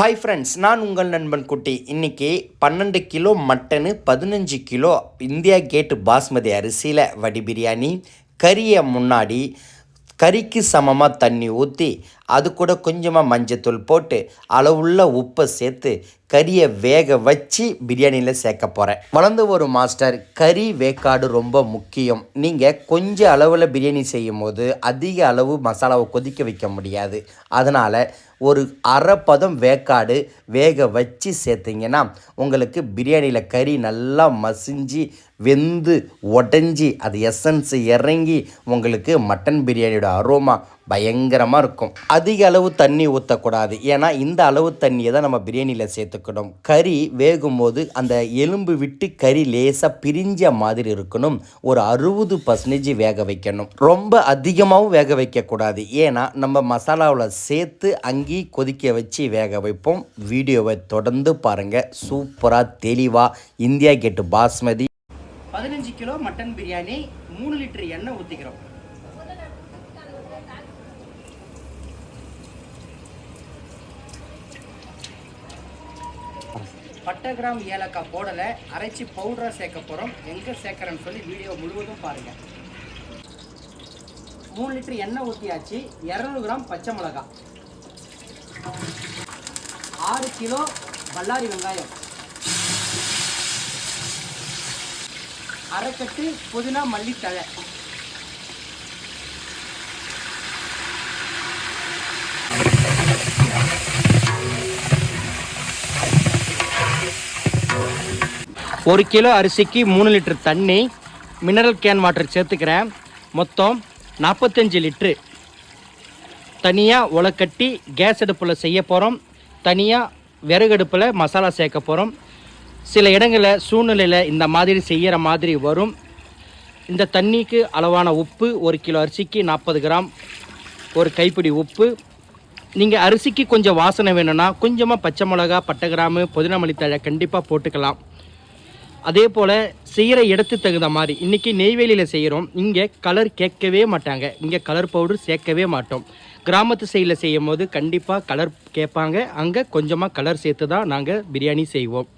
Hi friends நான் உங்கள் நண்பன் குட்டி. இன்றைக்கி பன்னெண்டு கிலோ மட்டனு பதினஞ்சு கிலோ இந்தியா கேட்டு பாஸ்மதி அரிசியில் வடி பிரியாணி கறியை முன்னாடி கறிக்கு சமமாக தண்ணி ஊற்றி அது கூட கொஞ்சமாக மஞ்சத்தூள் போட்டு அளவுள்ள உப்பை சேர்த்து கறியை வேக வச்சு பிரியாணியில் சேர்க்க போகிறேன் வளர்ந்து ஒரு மாஸ்டர் கறி வேக்காடு ரொம்ப முக்கியம். நீங்கள் கொஞ்சம் அளவில் பிரியாணி செய்யும் போது அதிக அளவு மசாலாவை கொதிக்க வைக்க முடியாது. அதனால் ஒரு அரை பதம் வேக்காடு வேக வச்சு சேர்த்திங்கன்னா உங்களுக்கு பிரியாணியில் கறி நல்லா மசிஞ்சு வெந்து உடஞ்சி அது எசன்ஸ் இறங்கி உங்களுக்கு மட்டன் பிரியாணியோட அரோமா பயங்கரமாக இருக்கும். அதிக அளவு தண்ணி ஊற்றக்கூடாது ஏன்னா இந்த அளவு தண்ணியை தான் நம்ம பிரியாணியில் சேர்த்துக்கணும். கறி வேகும்போது அந்த எலும்பு விட்டு கறி லேசாக பிரிஞ்ச மாதிரி இருக்கணும். ஒரு அறுபது பர்சன்டேஜ் வேக வைக்கணும். ரொம்ப அதிகமாகவும் வேக வைக்கக்கூடாது. ஏன்னா நம்ம மசாலாவில் சேர்த்து அங்கேயே கொதிக்க வச்சு வேக வைப்போம். வீடியோவை தொடர்ந்து பாருங்கள் சூப்பராக தெளிவாக இந்தியா கேட்டு பாஸ்மதி. பதினஞ்சு கிலோ மட்டன் பிரியாணி மூணு லிட்டர் எண்ணெய் ஊற்றிக்கிறோம் பட்டை கிராம் ஏலக்காய் போடலை அரைச்சி பவுடராக சேர்க்க போகிறோம் எங்கே சேர்க்குறேன்னு சொல்லி வீடியோ முழுவதும் பாருங்கள் மூணு லிட்டர் எண்ணெய் ஊற்றியாச்சு இரநூறு கிராம் பச்சை மிளகாய். ஆறு கிலோ பல்லாரி வெங்காயம். அரைக்கட்டு புதினா மல்லித்தழை. ஒரு கிலோ அரிசிக்கு மூணு லிட்டர் தண்ணி மினரல் கேன் வாட்டர் சேர்த்துக்கிறேன். மொத்தம் நாற்பத்தஞ்சு லிட்ரு தனியாக உலக்கட்டி கேஸ் அடுப்பில் செய்ய போகிறோம் தனியாக விறகு அடுப்பில் மசாலா சேர்க்க போகிறோம் சில இடங்களில் சூழ்நிலையில் இந்த மாதிரி செய்கிற மாதிரி வரும். இந்த தண்ணிக்கு அளவான உப்பு ஒரு கிலோ அரிசிக்கு நாற்பது கிராம். ஒரு கைப்பிடி உப்பு. நீங்கள் அரிசிக்கு கொஞ்சம் வாசனை வேணும்னா கொஞ்சமாக பச்சை மிளகா பட்டை கிராமு புதினா மல்லித்தழை கண்டிப்பாக போட்டுக்கலாம். அதே போல் செய்கிற இடத்துக்கு தகுந்த மாதிரி. இன்றைக்கி நெய்வேலியில் செய்கிறோம் இங்கே கலர் கேட்கவே மாட்டாங்க. இங்கே கலர் பவுடர் சேர்க்கவே மாட்டோம். கிராமத்து சைடில் செய்யும் போது கண்டிப்பாக கலர் கேட்பாங்க. அங்கே கொஞ்சமாக கலர் சேர்த்து தான் நாங்கள் பிரியாணி செய்வோம்.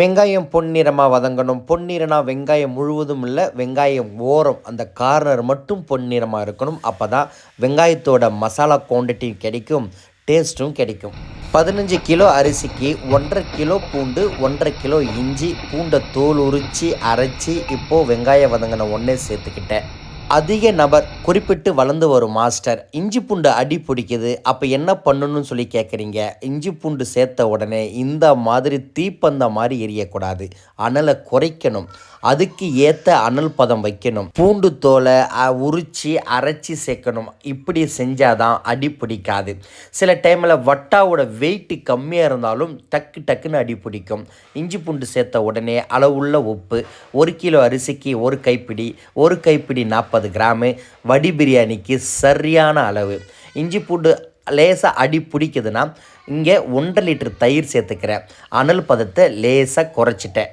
வெங்காயம் பொன்னிறமாக வதங்கணும். பொன்னிறனா வெங்காயம் முழுவதும் இல்லை வெங்காயம் ஓரம். அந்த கார்னர் மட்டும் பொன்னிறமாக இருக்கணும். அப்போ தான் வெங்காயத்தோட மசாலா குவான்டிட்டி கிடைக்கும். டேஸ்ட்டும் கிடைக்கும். பதினஞ்சு கிலோ அரிசிக்கு ஒன்றரை கிலோ பூண்டு ஒன்றரை கிலோ இஞ்சி பூண்டை தோல் உரித்து அரைச்சி இப்போது வெங்காயம் வதங்கின ஒன்றே சேர்த்துக்கிட்டேன். அதிக நபர் குறிப்பிட்டு வளர்ந்து வரும் மாஸ்டர் இஞ்சி பூண்டு அடி பிடிக்குது அப்போ என்ன பண்ணணும்னு சொல்லி கேட்குறீங்க இஞ்சி பூண்டு சேர்த்த உடனே இந்த மாதிரி தீப்பந்த மாதிரி எரியக்கூடாது. அனலை குறைக்கணும். அதுக்கு ஏற்ற அனல் பதம் வைக்கணும். பூண்டு தோலை உரித்து அரைச்சி சேர்க்கணும். இப்படி செஞ்சால் தான் அடி பிடிக்காது. சில டைமில் வட்டாவோட வெயிட்டு கம்மியாக இருந்தாலும் டக்கு டக்குன்னு அடி பிடிக்கும். இஞ்சி பூண்டு சேர்த்த உடனே அளவுள்ள உப்பு ஒரு கிலோ அரிசிக்கு ஒரு கைப்பிடி ஒரு கைப்பிடி நாற்பது கிராமு வடி பிரியாணிக்கு சரியான அளவு. இஞ்சி பூண்டு லேசாக அடி பிடிக்குதுன்னா இங்கே ஒன்றரை லிட்டர் தயிர் சேர்த்துக்கிறேன். அனல் பதத்தை லேசாக குறைச்சிட்டேன்.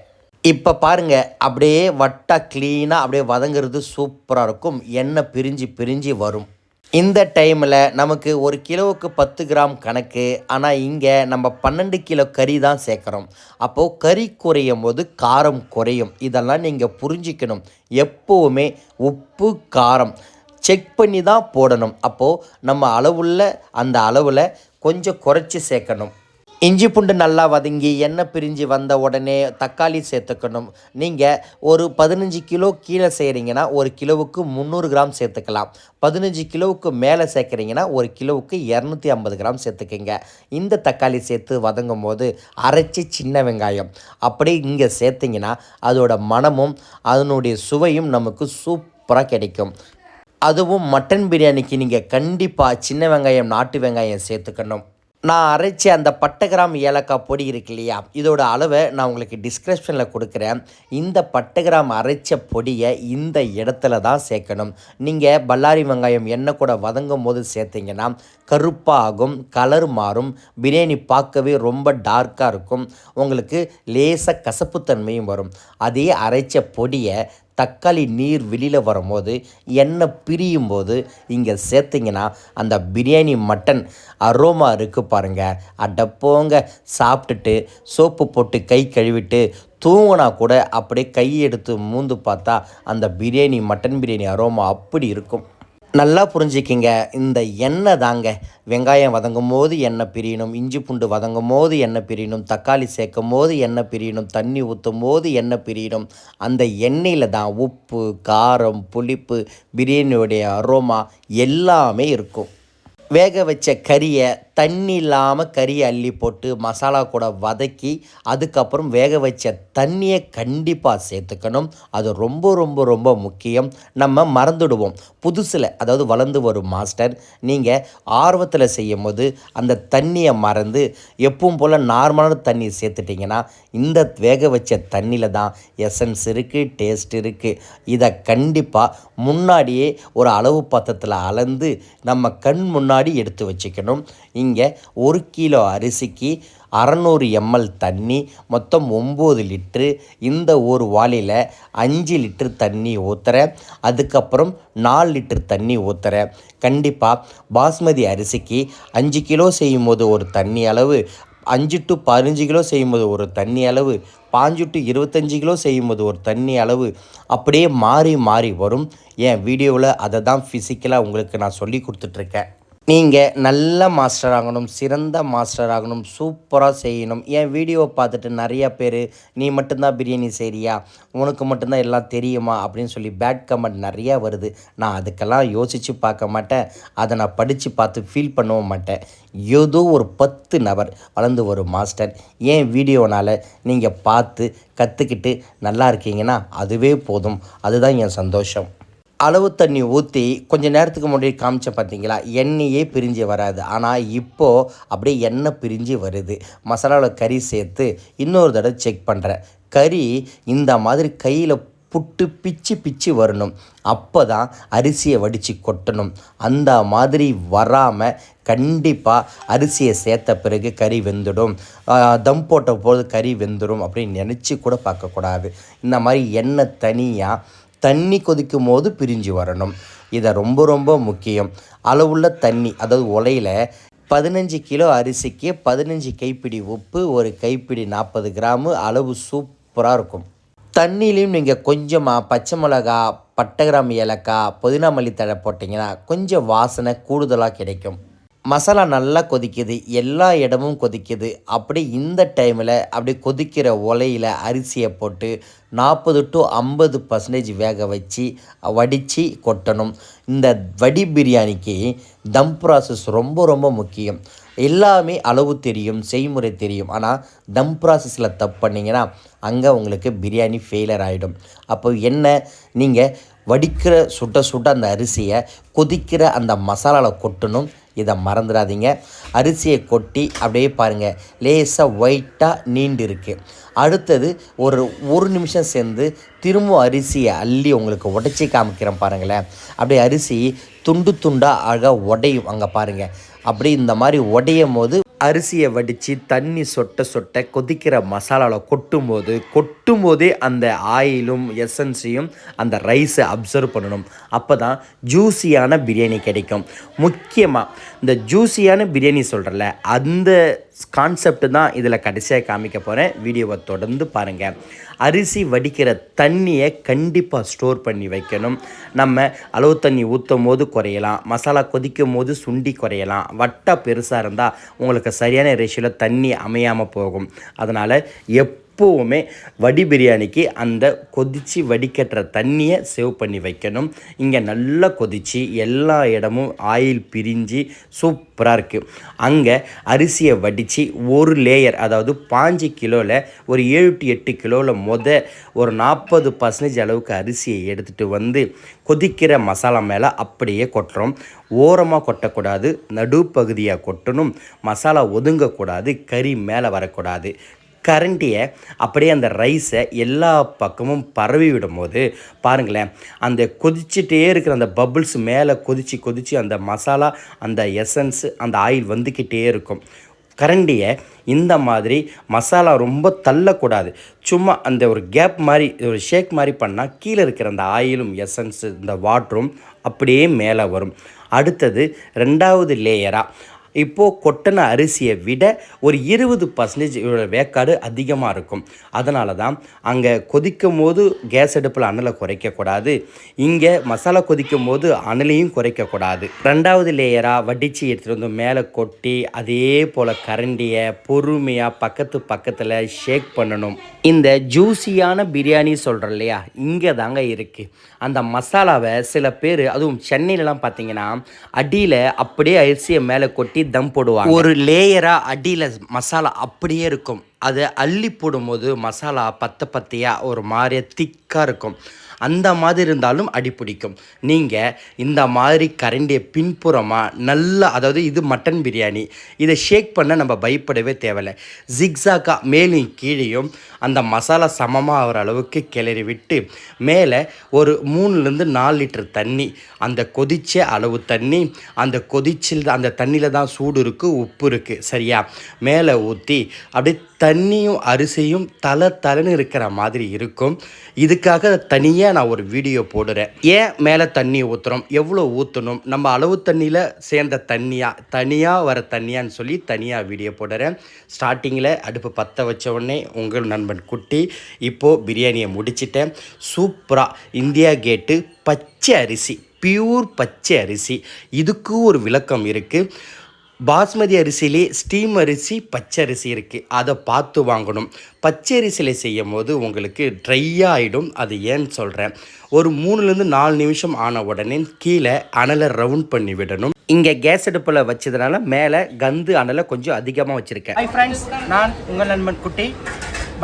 இப்போ பாருங்க அப்படியே வட்டா க்ளீனாக அப்படியே வதங்குறது சூப்பராக இருக்கும். எண்ணெய் பிரிஞ்சு பிரிஞ்சு வரும். இந்த டைமில் நமக்கு ஒரு கிலோவுக்கு பத்து கிராம் கணக்கு ஆனால் இங்கே நம்ம பன்னெண்டு கிலோ கறி தான் சேர்க்குறோம். அப்போது கறி குறையும் போது காரம் குறையும். இதெல்லாம் நீங்கள் புரிஞ்சிக்கணும். எப்போவுமே உப்பு காரம் செக் பண்ணி தான் போடணும். அப்போது நம்ம அளவுள்ள அந்த அளவில் கொஞ்சம் குறைச்சி சேர்க்கணும். இஞ்சி பூண்டு நல்லா வதங்கி எண்ணெய் பிரிஞ்சு வந்த உடனே தக்காளி சேர்த்துக்கணும். நீங்கள் ஒரு பதினஞ்சு கிலோ கீழே செய்கிறீங்கன்னா ஒரு கிலோவுக்கு முந்நூறு கிராம் சேர்த்துக்கலாம். பதினஞ்சு கிலோவுக்கு மேலே சேர்க்குறீங்கன்னா ஒரு கிலோவுக்கு இரநூத்தி ஐம்பது கிராம் சேர்த்துக்கங்க. இந்த தக்காளி சேர்த்து வதங்கும் போது அரைச்சி சின்ன வெங்காயம். அப்படி இங்கே சேர்த்திங்கன்னா அதோட மனமும் அதனுடைய சுவையும் நமக்கு சூப்பராக கிடைக்கும். அதுவும் மட்டன் பிரியாணிக்கு நீங்கள் கண்டிப்பாக சின்ன வெங்காயம் நாட்டு வெங்காயம் சேர்த்துக்கணும். நான் அரைச்சி அந்த பட்டை கிராம் ஏலக்காய் பொடி இருக்கு இல்லையா? இதோட அளவை நான் உங்களுக்கு டிஸ்கிரிப்ஷனில் கொடுக்குறேன். இந்த பட்டை கிராம் அரைச்ச பொடியை இந்த இடத்துல தான் சேர்க்கணும். நீங்கள் பல்லாரி வெங்காயம் எண்ணெய் கூட வதங்கும் போது சேர்த்திங்கன்னா கருப்பாகும் கலர் மாறும் பிரியாணி பார்க்கவே ரொம்ப டார்க்காக இருக்கும். உங்களுக்கு லேசாக கசப்புத்தன்மையும் வரும். அதே அரைச்ச பொடியை தக்காளி நீர் வெளியில் வரும்போது எண்ணெய் பிரியும் போது இங்கே சேர்த்திங்கன்னா அந்த பிரியாணி மட்டன் அரோமா இருக்குது பாருங்கள் அடப்போங்க சாப்பிட்டுட்டு சோப்பு போட்டு கை கழுவிட்டு தூங்கினா கூட அப்படியே கை எடுத்து மூந்து பார்த்தா அந்த பிரியாணி மட்டன் பிரியாணி அரோமா அப்படி இருக்கும். நல்லா புரிஞ்சுக்கிங்க. இந்த எண்ணெய் தாங்க. வெங்காயம் வதங்கும் போது எண்ணெய் பிரியணும் இஞ்சி பூண்டு வதங்கும் போது எண்ணெய் பிரியணும் தக்காளி சேர்க்கும் போது எண்ணெய் பிரியணும் தண்ணி ஊற்றும் போது எண்ணெய் பிரியணும். அந்த எண்ணெயில் தான் உப்பு காரம் புளிப்பு பிரியாணியோடைய அரோமா எல்லாமே இருக்கும். வேக வச்ச கறியை தண்ணி இல்லாமல் கறியை அள்ளி போட்டு மசாலா கூட வதக்கி அதுக்கப்புறம் வேக வச்ச தண்ணியை கண்டிப்பாக சேர்த்துக்கணும். அது ரொம்ப ரொம்ப ரொம்ப முக்கியம். நம்ம மறந்துடுவோம். புதுசில் அதாவது வளர்ந்து வரும் மாஸ்டர் நீங்கள் ஆர்வத்தில் செய்யும் போது அந்த தண்ணியை மறந்து எப்பவும் போல் நார்மலான தண்ணி சேர்த்துட்டிங்கன்னா இந்த வேக வச்ச தண்ணியில் தான் எசன்ஸ் இருக்குது டேஸ்ட் இருக்குது இதை கண்டிப்பாக முன்னாடியே ஒரு அளவு பாத்திரத்தில் அளந்து நம்ம கண் முன்னாடி எடுத்து வச்சுக்கணும். இங்கே ஒரு கிலோ அரிசிக்கு அறநூறு எம்எல் தண்ணி மொத்தம் ஒம்பது லிட்ரு. இந்த ஒரு வாளியில் அஞ்சு லிட்ரு தண்ணி ஊற்றுறேன் அதுக்கப்புறம் நாலு லிட்டர் தண்ணி ஊற்றுறேன் கண்டிப்பாக பாஸ்மதி அரிசிக்கு அஞ்சு கிலோ செய்யும் போது ஒரு தண்ணி அளவு அஞ்சு டு பதினஞ்சு கிலோ செய்யும்போது ஒரு தண்ணி அளவு பாஞ்சு டு இருபத்தஞ்சி கிலோ செய்யும்போது ஒரு தண்ணி அளவு. அப்படியே மாறி மாறி வரும். என் வீடியோவில் அதை தான் ஃபிசிக்கலாக உங்களுக்கு நான் சொல்லி கொடுத்துட்ருக்கேன் நீங்கள் நல்ல மாஸ்டர் ஆகணும் சிறந்த மாஸ்டர் ஆகணும் சூப்பராக செய்யணும். என் வீடியோவை பார்த்துட்டு நிறையா பேர் நீ மட்டும்தான் பிரியாணி செய்கிறியா உனக்கு மட்டும்தான் எல்லாம் தெரியுமா? அப்படின்னு சொல்லி பேட் கமெண்ட் நிறையா வருது. நான் அதுக்கெல்லாம் யோசித்து பார்க்க மாட்டேன். அதை நான் படித்து பார்த்து ஃபீல் பண்ணவும் மாட்டேன். ஏதோ ஒரு பத்து நபர் வளர்ந்து வரும் மாஸ்டர் என் வீடியோனால் நீங்கள் பார்த்து கற்றுக்கிட்டு நல்லா இருக்கீங்கன்னா அதுவே போதும். அதுதான் என் சந்தோஷம். அளவு தண்ணி ஊற்றி கொஞ்சம் நேரத்துக்கு முன்னாடி காமிச்சேன் பார்த்தீங்களா எண்ணெயே பிரிஞ்சு வராது. ஆனால் இப்போது அப்படியே எண்ணெய் பிரிஞ்சு வருது. மசாலாவில் கறி சேர்த்து இன்னொரு தடவை செக் பண்ணுறேன் கறி இந்த மாதிரி கையில் புட்டு பிச்சு பிச்சு வரணும். அப்போ தான் அரிசியை வடித்து கொட்டணும். அந்த மாதிரி வராமல் கண்டிப்பாக அரிசியை சேர்த்த பிறகு கறி வெந்துடும். தம் போட்ட போது கறி வெந்துடும் அப்படின்னு நினச்சி கூட பார்க்கக்கூடாது. இந்த மாதிரி எண்ணெய் தனியாக தண்ணி கொதிக்கும் போது பிரிஞ்சு வரணும். இதை ரொம்ப ரொம்ப முக்கியம். அளவுள்ள தண்ணி அதாவது உலையில் பதினஞ்சு கிலோ அரிசிக்கு பதினஞ்சு கைப்பிடி உப்பு ஒரு கைப்பிடி நாற்பது கிராமு அளவு சூப்பராக இருக்கும். தண்ணியிலையும் நீங்கள் கொஞ்சமாக பச்சை மிளகா பட்டை கிராம் ஏலக்காய் புதினா மல்லி தழை போட்டிங்கன்னா கொஞ்சம் வாசனை கூடுதலாக கிடைக்கும். மசாலா நல்லா கொதிக்குது எல்லா இடமும் கொதிக்குது. அப்படி இந்த டைமில் அப்படி கொதிக்கிற ஒலையில் அரிசியை போட்டு நாற்பது டு ஐம்பது பர்சன்டேஜ் வேக வச்சு வடித்து கொட்டணும். இந்த வடி பிரியாணிக்கு தம் ப்ராசஸ் ரொம்ப ரொம்ப முக்கியம். எல்லாமே அளவு தெரியும் செய்முறை தெரியும். ஆனால் தம் ப்ராசஸில் தப்பு பண்ணிங்கன்னா அங்கே உங்களுக்கு பிரியாணி ஃபெயிலர் ஆகிடும் அப்போ என்ன? நீங்கள் வடிக்கிற சுட்ட சுட்ட அந்த அரிசியை கொதிக்கிற அந்த மசாலாவில் கொட்டணும். இதை மறந்துடாதீங்க. அரிசியை கொட்டி அப்படியே பாருங்கள் லேசாக ஒயிட்டாக நீண்டு இருக்கு அடுத்தது ஒரு ஒரு நிமிஷம் சேர்ந்து திரும்ப அரிசியை அள்ளி உங்களுக்கு உடச்சி காமிக்கிறேன் பாருங்களேன். அப்படியே அரிசி துண்டு துண்டாக அழகாக உடையும் அங்கே பாருங்கள் அப்படி இந்த மாதிரி உடையும் போது அரிசியை வடித்து தண்ணி சொட்ட சொட்ட கொதிக்கிற மசாலாவில் கொட்டும்போது கொட்டும் போதே அந்த ஆயிலும் எசன்ஸையும் அந்த ரைஸை அப்சர்வ் பண்ணணும். அப்போ தான் ஜூஸியான பிரியாணி கிடைக்கும். முக்கியமாக இந்த ஜூஸியான பிரியாணி சொல்கிறல அந்த கான்செப்ட் தான் இதில் கடைசியாக காமிக்க போகிறேன் வீடியோவை தொடர்ந்து பாருங்கள் அரிசி வடிக்கிற தண்ணியை கண்டிப்பாக ஸ்டோர் பண்ணி வைக்கணும். நம்ம அளவு தண்ணி ஊற்றும் போது குறையலாம். மசாலா கொதிக்கும் போது சுண்டி குறையலாம். வட்டா பெருசாக இருந்தால் உங்களுக்கு சரியான ரேஷியோவில் தண்ணி அமையாமல் போகும். அதனால் எப் எப்போவுமே வடி பிரியாணிக்கு அந்த கொதித்து வடிக்கட்டுற தண்ணியை சேவ் பண்ணி வைக்கணும். இங்கே நல்லா கொதித்து எல்லா இடமும் ஆயில் பிரிஞ்சு சூப்பராக இருக்குது அங்கே அரிசியை வடித்து ஒரு லேயர் அதாவது பாஞ்சு கிலோவில் ஒரு ஏழு டு எட்டு கிலோவில் மொத ஒரு நாற்பது பர்சன்டேஜ் அளவுக்கு அரிசியை எடுத்துகிட்டு வந்து கொதிக்கிற மசாலா மேலே அப்படியே கொட்டுறோம். ஓரமாக கொட்டக்கூடாது நடுப்பகுதியாக கொட்டணும். மசாலா ஒதுங்கக்கூடாது கறி மேலே வரக்கூடாது. கரண்டியை அப்படியே அந்த ரைஸை எல்லா பக்கமும் பரவி விடும்போது பாருங்களேன் அந்த கொதிச்சுட்டே இருக்கிற அந்த பபுள்ஸ் மேலே கொதித்து கொதித்து அந்த மசாலா அந்த எசன்ஸு அந்த ஆயில் வந்துக்கிட்டே இருக்கும். கரண்டியை இந்த மாதிரி மசாலா ரொம்ப தள்ளக்கூடாது. சும்மா அந்த ஒரு கேப் மாதிரி ஒரு ஷேக் மாதிரி பண்ணால் கீழே இருக்கிற அந்த ஆயிலும் எசன்ஸு இந்த வாட்டரும் அப்படியே மேலே வரும். அடுத்தது ரெண்டாவது லேயராக இப்போது கொட்டின அரிசியை விட ஒரு இருபது பர்சன்டேஜ் வேக்காடு அதிகமாக இருக்கும். அதனால தான் அங்கே கொதிக்கும் போது கேஸ் அடுப்பில் அனலை குறைக்கக்கூடாது இங்கே மசாலா கொதிக்கும் போது அனலையும் குறைக்கக்கூடாது ரெண்டாவது லேயராக வடித்து எடுத்துகிட்டு வந்து மேலே கொட்டி அதே போல் கரண்டியை பொறுமையாக பக்கத்து பக்கத்தில் ஷேக் பண்ணணும். இந்த ஜூஸியான பிரியாணி சொல்கிறோம் இல்லையா? இங்கே தாங்க இருக்குது அந்த மசாலாவை சில பேர் அதுவும் சென்னையிலலாம் பார்த்தீங்கன்னா அடியில் அப்படியே அரிசியை மேலே கொட்டி தம் போடுவாங்க. ஒரு லேயராக அடியில் மசாலா அப்படியே இருக்கும். அதை அள்ளி போடும்போது மசாலா பத்த பத்தையாக ஒரு மாதிரியே திக்காக இருக்கும். அந்த மாதிரி இருந்தாலும் அடி பிடிக்கும். நீங்கள் இந்த மாதிரி கரண்டியை பின்புறமாக நல்லா அதாவது இது மட்டன் பிரியாணி இதை ஷேக் பண்ண நம்ம பயப்படவே தேவையில்லை. ஜிக்ஸாக்காக மேலும் கீழேயும் அந்த மசாலா சமமாக ஆகிற அளவுக்கு கிளறி விட்டு மேலே ஒரு மூணுலேருந்து நாலு லிட்டர் தண்ணி அந்த கொதிச்ச அளவு தண்ணி அந்த கொதிச்சில் அந்த தண்ணியில் தான் சூடு இருக்குது உப்பு இருக்குது சரியா? மேலே ஊற்றி அப்படியே தண்ணியும் அரிசியும் தலை தலைன்னு இருக்கிற மாதிரி இருக்கும். இதுக்காக தனியாக நான் ஒரு வீடியோ போடுறேன். ஏன் மேலே தண்ணி ஊற்றுறோம் எவ்வளோ ஊற்றணும் நம்ம அளவு தண்ணியில் சேர்ந்த தண்ணியாக தனியாக வர தண்ணியான்னு சொல்லி தனியாக வீடியோ போடுறேன். ஸ்டார்டிங்கில் அடுப்பு பற்ற வச்ச உடனே உங்கள் நண்பன் குட்டி இப்போது பிரியாணியை முடிச்சிட்டேன். சூப்பராக இந்தியா கேட்டு பச்சை அரிசி பியூர் பச்சை அரிசி. இதுக்கு ஒரு விளக்கம் இருக்குது பாஸ்மதி அரிசியிலே ஸ்டீம் அரிசி பச்சை அரிசி இருக்குது அதை பார்த்து வாங்கணும். பச்சை அரிசியில் செய்யும் போது உங்களுக்கு ட்ரையாக ஆகிடும் அது ஏன்னு சொல்கிறேன் ஒரு மூணுலேருந்து நாலு நிமிஷம் ஆன உடனே கீழே அனலை ரவுண்ட் பண்ணி விடணும். இங்கே கேஸ் அடுப்பில் வச்சதுனால மேலே கந்து அனலை கொஞ்சம் அதிகமாக வச்சுருக்கேன். ஹை ஃப்ரெண்ட்ஸ் நான் உங்கள் நண்பன் குட்டி.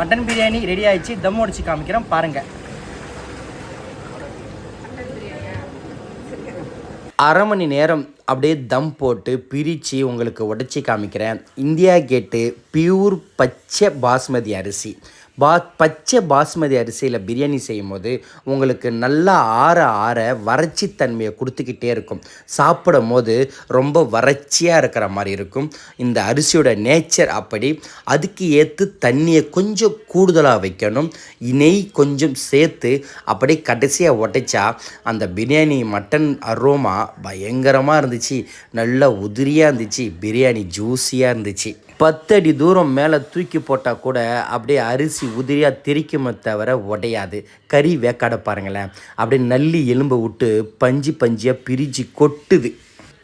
மட்டன் பிரியாணி ரெடி ஆயிடுச்சு. தம் அடிச்சு காமிக்கிறேன். பாருங்கள் அரை மணி நேரம் அப்படியே தம் போட்டு பிரித்து உங்களுக்கு உடச்சி காமிக்கிறேன். இந்தியா கேட்டு பியூர் பச்சை பாஸ்மதி அரிசி. பா பச்சை பாஸ்மதி அரிசியில் பிரியாணி செய்யும்போது உங்களுக்கு நல்லா ஆற ஆற வறட்சி தன்மையை கொடுத்துக்கிட்டே இருக்கும். சாப்பிடும் போது ரொம்ப வறட்சியாக இருக்கிற மாதிரி இருக்கும். இந்த அரிசியோட நேச்சர் அப்படி. அதுக்கு ஏற்று தண்ணியை கொஞ்சம் கூடுதலாக வைக்கணும். நெய் கொஞ்சம் சேர்த்து அப்படியே கடைசியாக உடைச்சா அந்த பிரியாணி மட்டன் அரோமா பயங்கரமாக இருந்துச்சு. நல்லா உதிரியாக இருந்துச்சு. பிரியாணி ஜூஸியாக இருந்துச்சு. பத்தடி தூரம் மேலே தூக்கி போட்டால் கூட அப்படியே அரிசி உதிரியாக திரிக்குமே தவிர உடையாது. கறி வேக்காட பாருங்களேன். அப்படியே நல்லி எலும்பை விட்டு பஞ்சு பஞ்சியாக பிரித்து கொட்டுது.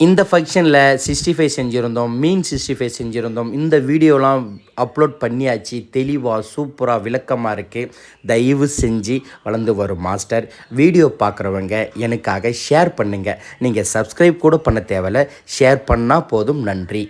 இந்த ஃபங்க்ஷனில் சிக்ஸ்டி ஃபைவ் செஞ்சுருந்தோம். மீன் சிக்ஸ்டி ஃபைவ் செஞ்சுருந்தோம். இந்த வீடியோலாம் அப்லோட் பண்ணியாச்சு. தெளிவாக சூப்பராக விளக்கமாக இருக்குது தயவு செஞ்சு வளர்ந்து வரும் மாஸ்டர் வீடியோ பார்க்குறவங்க எனக்காக ஷேர் பண்ணுங்கள் நீங்கள் சப்ஸ்கிரைப் கூட பண்ண தேவையில்ல. ஷேர் பண்ணால் போதும். நன்றி.